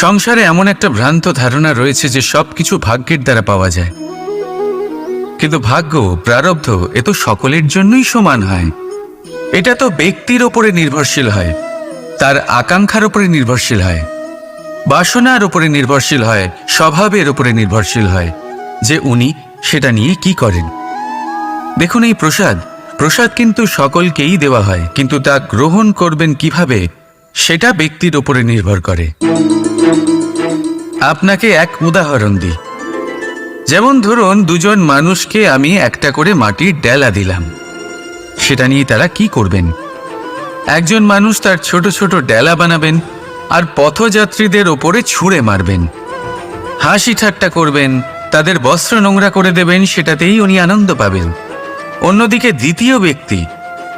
সংসারে এমন একটা ভ্রান্ত ধারণা রয়েছে যে সবকিছু ভাগ্যের দ্বারা পাওয়া যায়। কিন্তু ভাগ্য প্রারব্ধ এ তো সকলের জন্যই সমান হয়। এটা তো ব্যক্তির ওপরে নির্ভরশীল হয়, তার আকাঙ্ক্ষার উপরে নির্ভরশীল হয়, বাসনার উপরে নির্ভরশীল হয়, স্বভাবের উপরে নির্ভরশীল হয়, যে উনি সেটা নিয়ে কি করেন। দেখুন এই প্রসাদ প্রসাদ কিন্তু সকলকেই দেওয়া হয়, কিন্তু তা গ্রহণ করবেন কীভাবে সেটা ব্যক্তির উপরে নির্ভর করে। আপনাকে এক উদাহরণ দিই। যেমন ধরুন, দুজন মানুষকে আমি একটা করে মাটির ডেলা দিলাম। সেটা নিয়ে তারা কি করবেন? একজন মানুষ তার ছোট ছোট ডেলা বানাবেন আর পথযাত্রীদের ওপরে ছুঁড়ে মারবেন। হাসি ঠাট্টা করবেন, তাদের বস্ত্র নোংরা করে দেবেন, সেটাতেই উনি আনন্দ পাবেন। অন্যদিকে দ্বিতীয় ব্যক্তি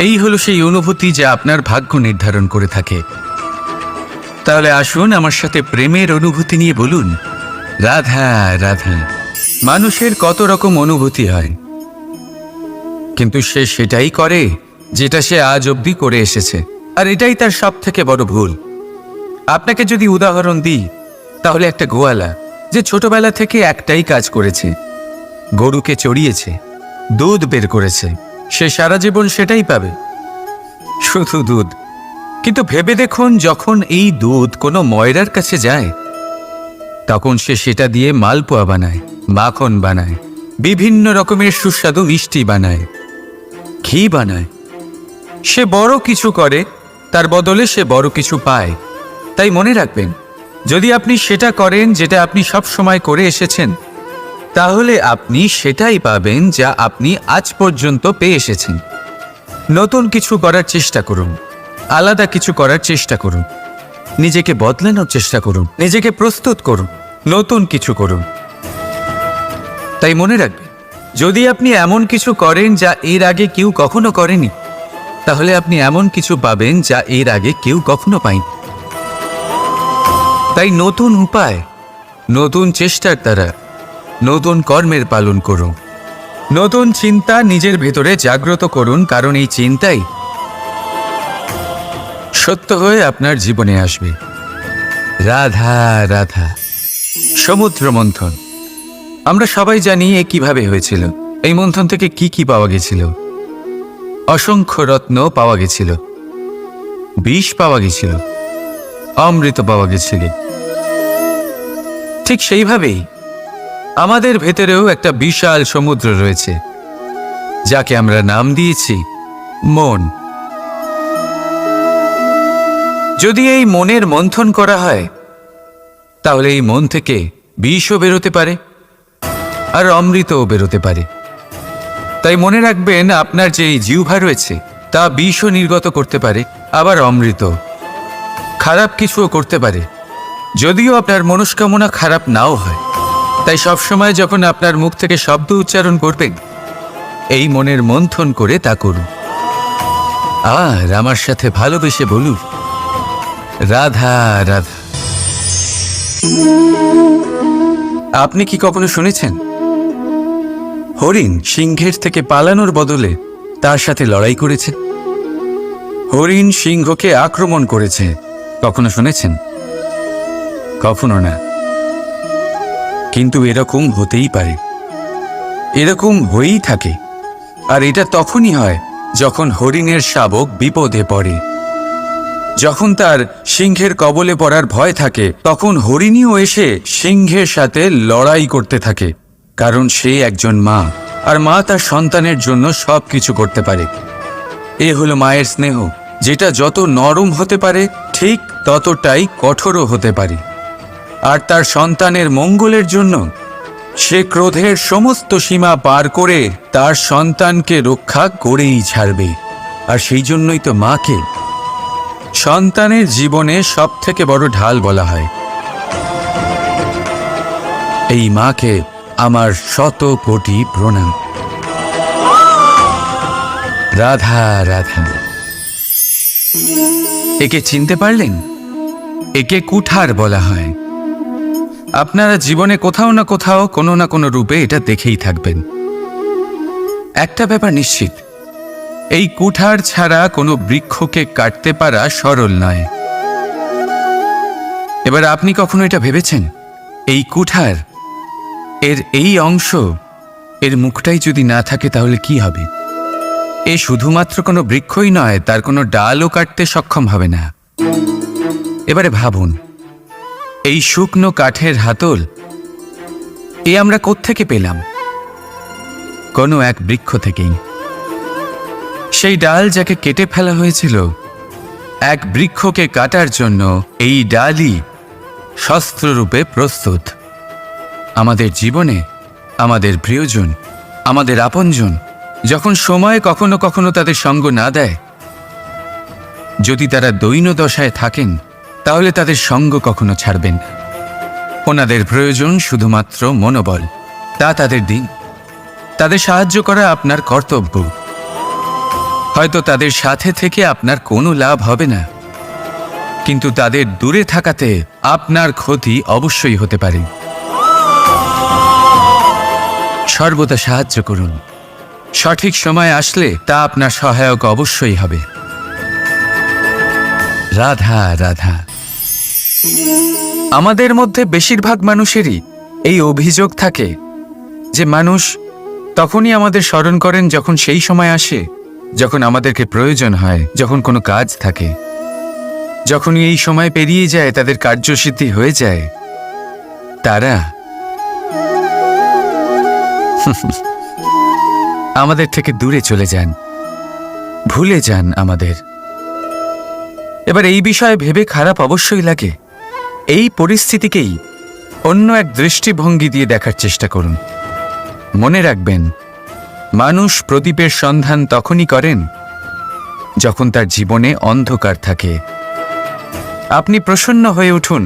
এই হলো সেই অনুভূতি যা আপনার ভাগ্য নির্ধারণ করে থাকে। তাহলে আসুন আমার সাথে প্রেমের অনুভূতি নিয়ে বলুন। রাধা রাধা, মানুষের কত রকম অনুভূতি হয়। কিন্তু সে সেটাই করে যেটা সে আজ অবধি করে এসেছে। আর এটাই তার সব থেকে বড় ভুল। আপনাকে যদি উদাহরণ দিই, তাহলে একটা গোয়ালা যে ছোটবেলা থেকে একটাই কাজ করেছে। গরুকে চড়িয়েছে, দুধ বের করেছে। সে সারা জীবন সেটাই পাবে। শুধু দুধ। কিন্তু ভেবে দেখুন, যখন এই দুধ কোনো ময়রার কাছে যায়, তখন সে সেটা দিয়ে মালপোয়া বানায়, মাখন বানায়, বিভিন্ন রকমের সুস্বাদু মিষ্টি বানায়, ঘি বানায়। সে বড় কিছু করে, তার বদলে সে বড় কিছু পায়। তাই মনে রাখবেন, যদি আপনি সেটা করেন যেটা আপনি সব সময় করে এসেছেন তাহলে আপনি সেটাই পাবেন যা আপনি আজ পর্যন্ত পেয়ে এসেছেন। নতুন কিছু করার চেষ্টা করুন। আলাদা কিছু করার চেষ্টা করুন। নিজেকে বদলানোর চেষ্টা করুন। নিজেকে প্রস্তুত করুন। নতুন কিছু করুন। তাই মনে রাখবেন, যদি আপনি এমন কিছু করেন যা এর আগে কেউ কখনো করেনি, তাহলে আপনি এমন কিছু পাবেন যা এর আগে কেউ কখনো পায়নি। তাই নতুন উপায়, নতুন চেষ্টার দ্বারা নতুন কর্মের পালন করুন। নতুন চিন্তা নিজের ভেতরে জাগ্রত করুন, কারণ এই চিন্তাই সত্য হয়ে আপনার জীবনে আসবে। রাধা রাধা। সমুদ্র মন্থন। আমরা সবাই জানি এ কীভাবে হয়েছিল। এই মন্থন থেকে কি কি পাওয়া গেছিল? অসংখ্য রত্ন পাওয়া গেছিল। বিষ পাওয়া গেছিল। অমৃত পাওয়া গেছিল। ঠিক সেইভাবেই আমাদের ভেতরেও একটা বিশাল সমুদ্র রয়েছে, যাকে আমরা নাম দিয়েছি মন। যদি এই মনের মন্থন করা হয়, তাহলে এই মন থেকে বিষও বেরোতে পারে, আর অমৃতও বেরোতে পারে। তাই মনে রাখবেন, আপনার যে জিহ্বা রয়েছে, তা বিষও নির্গত করতে পারে, আবার অমৃত খারাপ কিছুও করতে পারে। যদিও আপনার মনস্কামনা খারাপ নাও হয়। তাই সবসময় যখন আপনার মুখ থেকে শব্দ উচ্চারণ করবেন, এই মনের মন্থন করে তা করুন। আর আমার সাথে ভালোবেসে বলুন, রাধা রাধা। আপনি কি কখনো শুনেছেন? হরিণ সিংহের থেকে পালানোর বদলে তার সাথে লড়াই করেছে? হরিণ সিংহকে আক্রমণ করেছে, কখনো শুনেছেন? কখনো না। কিন্তু এরকম হতেই পারে। এরকম হয়েই থাকে। আর এটা তখনই হয় যখন হরিণের শাবক বিপদে পড়ে। যখন তার সিংহের কবলে পড়ার ভয় থাকে, তখন হরিণীও এসে সিংহের সাথে লড়াই করতে থাকে, কারণ সে একজন মা, আর মা তার সন্তানের জন্য সব কিছু করতে পারে। এ হলো মায়ের স্নেহ, যেটা যত নরম হতে পারে, ঠিক ততটাই কঠোরও হতে পারে। আর তার সন্তানের মঙ্গলের জন্য সে ক্রোধের সমস্ত সীমা পার করে তার সন্তানকে রক্ষা করেই ছাড়বে। আর সেই জন্যই তো মাকে সন্তানের জীবনে সব থেকে বড় ঢাল বলা হয়। এই মাকে আমার শত কোটি প্রণাম। রাধা রাধা। একে চিনতে পারলেন? একে কুঠার বলা হয়। আপনারা জীবনে কোথাও না কোথাও কোনো না কোনো রূপে এটা দেখেই থাকবেন। একটা ব্যাপার নিশ্চিত, এই কুঠার ছাড়া কোনো বৃক্ষকে কাটতে পারা সরল নয়। এবার আপনি কখনো এটা ভেবেছেন? এই কুঠার, এর এই অংশ, এর মুখটাই যদি না থাকে তাহলে কি হবে? এ শুধুমাত্র কোনো বৃক্ষই নয়, তার কোনো ডালও কাটতে সক্ষম হবে না। এবারে ভাবুন এই শুকনো কাঠের হাতল, এ আমরা কোত্থেকে পেলাম? কোনো এক বৃক্ষ থেকেই। সেই ডাল যাকে কেটে ফেলা হয়েছিল, এক বৃক্ষকে কাটার জন্য এই ডালই শস্ত্ররূপে প্রস্তুত। আমাদের জীবনে, আমাদের প্রিয়জন, আমাদের আপনজন, যখন সময় কখনো কখনো তাদের সঙ্গ না দেয়, যদি তারা দৈন দশায় থাকেন তাহলে তাদের সঙ্গ কখনো ছাড়বেন না। ওনাদের প্রয়োজন শুধুমাত্র মনোবল। তা তাদের দিন। তাদের সাহায্য করা আপনার কর্তব্য। হয়তো তাদের সাথে থেকে আপনার কোনো লাভ হবে না। কিন্তু তাদের দূরে থাকাতে আপনার ক্ষতি অবশ্যই হতে পারে। সর্বদা সাহায্য করুন। সঠিক সময় আসলে তা আপনার সহায়ক অবশ্যই হবে। রাধা রাধা। আমাদের মধ্যে বেশিরভাগ মানুষেরই এই অভিযোগ থাকে যে মানুষ তখনই আমাদের স্মরণ করেন যখন সেই সময় আসে, যখন আমাদেরকে প্রয়োজন হয়, যখন কোনো কাজ থাকে। যখনই এই সময় পেরিয়ে যায়, তাদের কার্যসিদ্ধি হয়ে যায়। তারা আমাদের থেকে দূরে চলে যান, ভুলে যান আমাদের। এবার এই বিষয়ে ভেবে খারাপ অবশ্যই লাগে। এই পরিস্থিতিকেই অন্য এক দৃষ্টিভঙ্গি দিয়ে দেখার চেষ্টা করুন। মনে রাখবেন, মানুষ প্রদীপের সন্ধান তখনই করেন যখন তার জীবনে অন্ধকার থাকে। আপনি প্রসন্ন হয়ে উঠুন,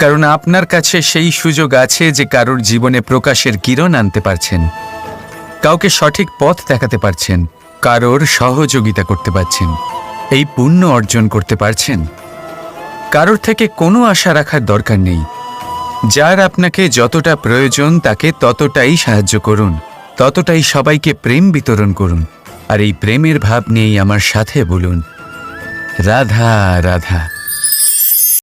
কারণ আপনার কাছে সেই সুযোগ আছে যে কারোর জীবনে প্রকাশের কিরণ আনতে পারছেন। কাউকে সঠিক পথ দেখাতে পারছেন, কারোর সহযোগিতা করতে পারছেন, এই পুণ্য অর্জন করতে পারছেন। কারোর থেকে কোনো আশা রাখার দরকার নেই। যার আপনাকে যতটা প্রয়োজন তাকে ততটাই সাহায্য করুন, ততটাই সবাইকে প্রেম বিতরণ করুন, আর এই প্রেমের ভাব নিয়েই আমার সাথে বলুন, রাধা রাধা।